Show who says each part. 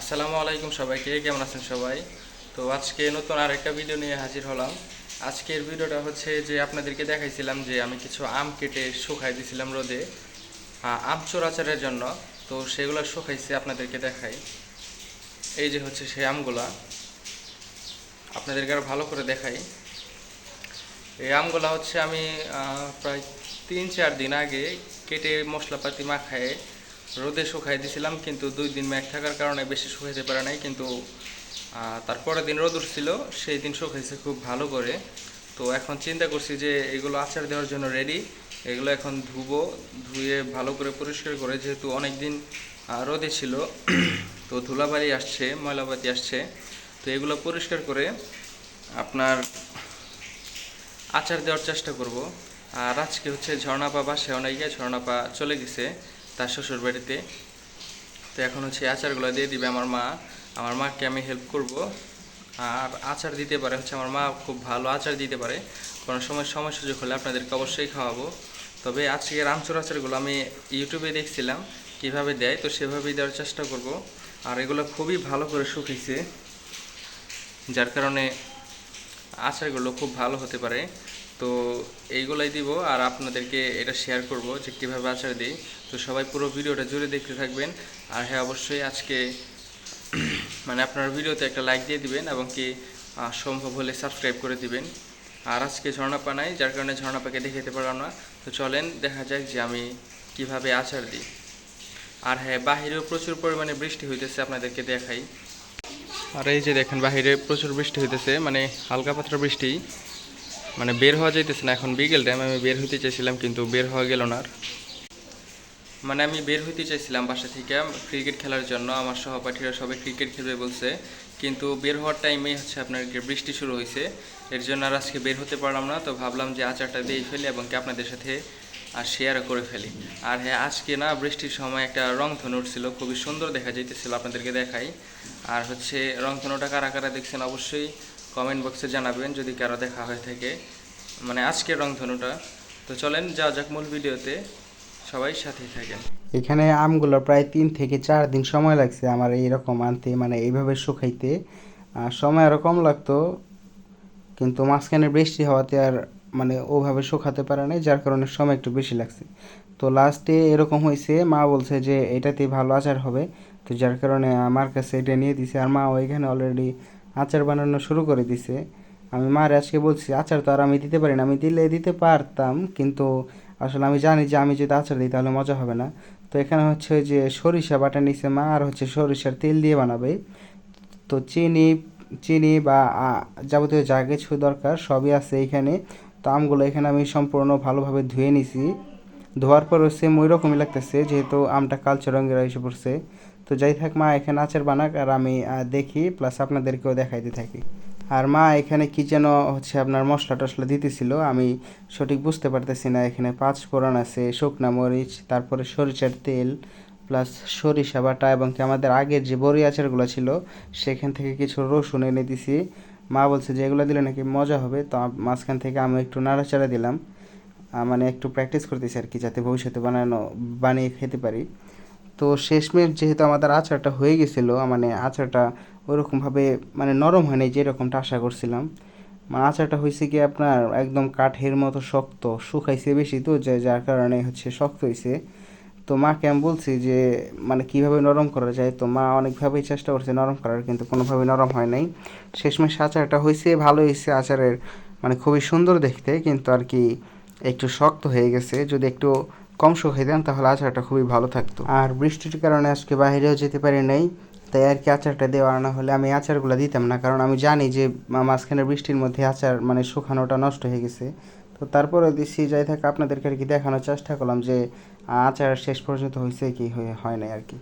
Speaker 1: আসসালামু আলাইকুম সবাইকে, কেমন আছেন সবাই? তো আজকে নতুন আরেকটা ভিডিও নিয়ে হাজির হলাম। আজকের ভিডিওটা হচ্ছে যে আপনাদেরকে দেখাইছিলাম যে আমি কিছু আম কেটে শুকাই দিয়েছিলাম রোদে। আম চোরাচারের জন্য। তো সেগুলো শুকাইছি আপনাদেরকে দেখাই। এই যে হচ্ছে সেই আমগুলা। আপনাদেরকে আরও ভালো করে দেখাই। এই আমগুলা হচ্ছে আমি প্রায় তিন চার দিন আগে কেটে মশলাপাতি মাখায়ে রোদে শুকাই দিছিলাম কিন্তু দুই দিন ম্যাগ থাকার কারণে বেশি শুকাইতে পারে নাই কিন্তু আহ, তারপরের দিন রোদ উঠছিল সেই দিন শুকাইছে খুব ভালো করে। তো এখন চিন্তা করছি যে এগুলো আচার দেওয়ার জন্য রেডি এগুলো এখন ধুবো ধুয়ে ভালো করে পরিষ্কার করে যেহেতু অনেক দিন রোদে ছিল তো ধুলাবালি আসছে ময়লাবাতি আসছে তো এগুলো পরিষ্কার করে আপনার আচার দেওয়ার চেষ্টা করব। আর আজকে হচ্ছে ঝর্ণাপা বাসায় অনেক ঝর্ণাপা চলে গেছে তার শ্বশুর বাড়িতে। তো এখন হচ্ছে আচারগুলো দিয়ে দিবে আমার মা। আমার মাকে আমি হেল্প করব। আর আচার দিতে পারে, হচ্ছে আমার মা খুব ভালো আচার দিতে পারে। কোনো সময় সময় সুযোগ হলে আপনাদেরকে অবশ্যই খাওয়াবো। তবে আজকে রামচুর আচারগুলো আমি ইউটিউবে দেখছিলাম কীভাবে দেয়, তো সেভাবেই দেওয়ার চেষ্টা করব। আর এগুলো খুবই ভালো করে শুকিয়েছে, যার কারণে আচারগুলো খুব ভালো হতে পারে। তো এইগুলাই দিব আর আপনাদেরকে এটা শেয়ার করব যে কীভাবে আচার দিই। তো সবাই পুরো ভিডিওটা জুড়ে দেখতে থাকবেন। আর হ্যাঁ অবশ্যই আজকে মানে আপনার ভিডিওতে একটা লাইক দিয়ে দিবেন এবং কি সম্ভব হলে সাবস্ক্রাইব করে দিবেন। আর আজকে ঝর্ণাপা নাই যার কারণে ঝর্ণাপাকে দেখাতে পারলাম না, তো চলেন দেখা যাক যে আমি কীভাবে আচার দিই। আর হ্যাঁ বাহিরেও প্রচুর পরিমাণে বৃষ্টি হইতেছে, আপনাদেরকে দেখাই। আর এই যে দেখেন, বাহিরে প্রচুর বৃষ্টি হইতেছে মানে হালকা পাতলা বৃষ্টি। মানে বের হওয়া যাইতেছে না। এখন বিকেল টাইম আমি বের হইতে চাইছিলাম, কিন্তু বের হওয়া গেল না আর। মানে আমি বের হইতে চাইছিলাম বাসা থেকে ক্রিকেট খেলার জন্য। আমার সহপাঠীরা সবাই ক্রিকেট খেলবে বলছে। কিন্তু বের হওয়ার টাইমেই হচ্ছে আপনার বৃষ্টি শুরু হয়েছে এর জন্য আর আজকে বের হতে পারলাম না। তো ভাবলাম যে আচারটা দিয়ে ফেলি এবং কি আপনাদের সাথে আর শেয়ারও করে ফেলি। আর হ্যাঁ আজকে না বৃষ্টির সময় একটা রং রংধনু উঠছিল। খুবই সুন্দর দেখা যাইতেছিল আপনাদেরকে দেখাই। আর হচ্ছে রং রংধনুটা কারা কারা দেখছেন অবশ্যই কমেন্ট বক্সে জানাবেন যদি কারও দেখা হয়ে থাকে। মানে আজকের রংধনুটা। তো চলেন, যাওয়া যাক মূল ভিডিওতে। সবাই সাথেই থাকেন।
Speaker 2: এখানে আমগুলো প্রায় তিন থেকে চার দিন সময় লাগছে আমার এইরকম আনতে মানে এইভাবে শুকাইতে। সময় আরও কম লাগতো, কিন্তু মাঝখানে বৃষ্টি হওয়াতে আর মানে ওভাবে শুকাতে পারে নাই, যার কারণে সময় একটু বেশি লাগছে। তো লাস্টে এরকম হয়েছে, মা বলছে যে এটাতে ভালো আচার হবে। তো যার কারণে আমার কাছে এটা নিয়ে দিছে, আর মা ওইখানে অলরেডি আচার বানানো শুরু করে দিছে। আমি মার আজকে বলছি, আচার তো আর আমি দিতে পারি না। আমি দিলে দিতে পারতাম, কিন্তু আসলে আমি জানি যে আমি যদি আচার দিই তাহলে মজা হবে না। তো এখানে হচ্ছে যে সরিষা বাটা নিছে মা, আর হচ্ছে সরিষার তেল দিয়ে বানাবে। তো চিনি চিনি বা যাবতীয় যা কিছু দরকার সবই আছে এখানে। তো আমগুলো এখানে আমি সম্পূর্ণ ভালোভাবে ধুয়ে নিছি। ধোয়ার পর সেম ওই রকমই লাগতেছে, যেহেতু আমটা কালচে রঙের এসে পড়ছে। তো যাই থাক, মা এখানে আচার বানাক আর আমি দেখি প্লাস আপনাদেরকেও দেখাইতে থাকি। আর মা এখানে কি যেন হচ্ছে আপনার মশলা টশলা দিতেছিল, আমি সঠিক বুঝতে পারতেছি না। এখানে পাঁচ ফোড়ন আছে, শুকনা মরিচ, তারপরে সরিষার তেল প্লাস সরিষা বাটা এবং কি আমাদের আগের যে বড়ি আচারগুলো ছিল, সেখান থেকে কিছু রসুন এনে দিছি। মা বলছে যে এগুলো দিলে নাকি মজা হবে, তো মাঝখান থেকে আমি একটু নাড়াচাড়া দিলাম। মানে একটু প্র্যাকটিস করতেছি আর কি, যাতে ভবিষ্যতে বানানো, বানিয়ে খেতে পারি। তো শেষমেশ যেহেতু আমাদের আচারটা হয়ে গেছিল মানে আচারটা ওরকমভাবে মানে নরম হয়নি যেরকমটা আশা করছিলাম। মানে আচারটা হয়েছে কি আপনার একদম কাঠের মতো শক্ত, শুকাইছে বেশি তো, যে যার কারণে হচ্ছে শক্ত হয়েছে তো মাকে আমি বলছি যে মানে কীভাবে নরম করা যায়? তো মা অনেকভাবেই চেষ্টা করছে নরম করার, কিন্তু কোনোভাবে নরম হয় নাই। শেষমেশ আচারটা হয়েছে, ভালো হয়েছে আচারের মানে খুবই সুন্দর দেখতে, কিন্তু আর কি একটু শক্ত হয়ে গেছে, যদি একটু কম শুকাইতাম তাহলে আচারটা খুবই ভালো থাকতো। আর বৃষ্টির কারণে আজকে বাইরেও যেতে পারি নাই, তাই আর কি আচারটা দেওয়া না হলে আমি আচারগুলো দিতাম না, কারণ আমি জানি যে মাঝখানে বৃষ্টির মধ্যে আচার মানে শুকানোটা নষ্ট হয়ে গেছে। তো তারপরে দিচ্ছি যাই থাকে, আপনাদেরকে আর কি দেখানোর চেষ্টা করলাম যে আচার শেষ পর্যন্ত হয়েছে কি হয় নাই আর কি।